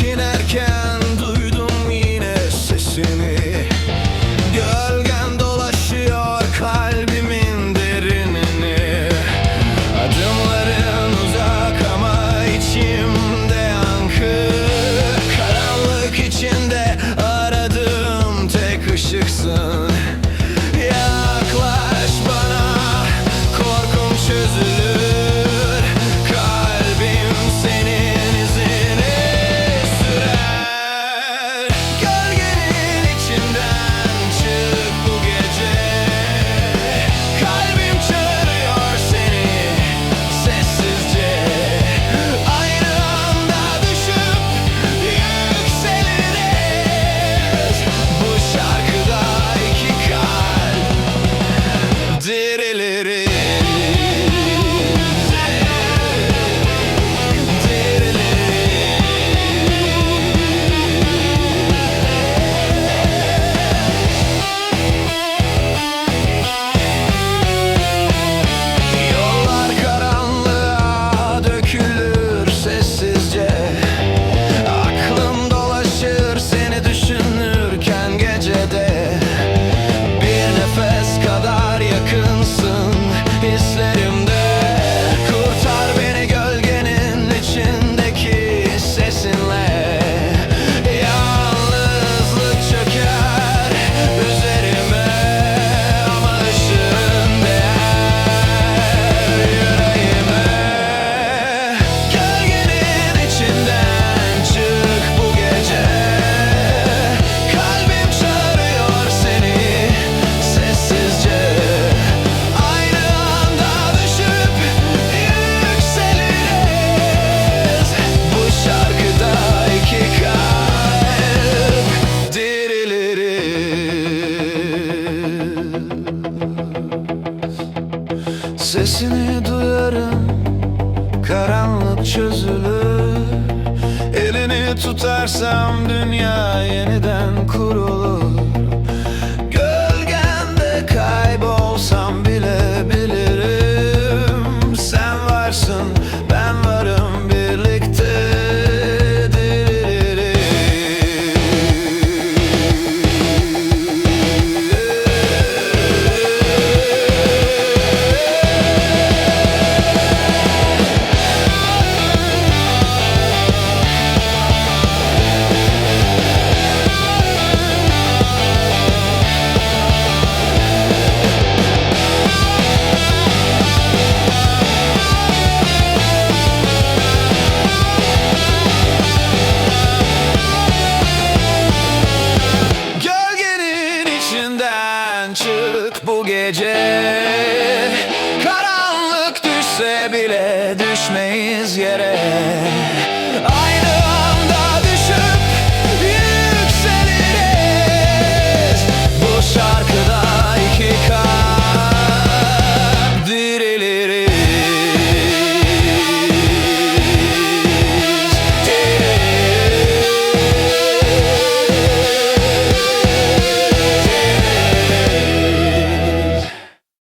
looking at Sesini duyarım Karanlık çözülür. Elini tutarsam dünya yeniden kurulur görüşmeyiz yere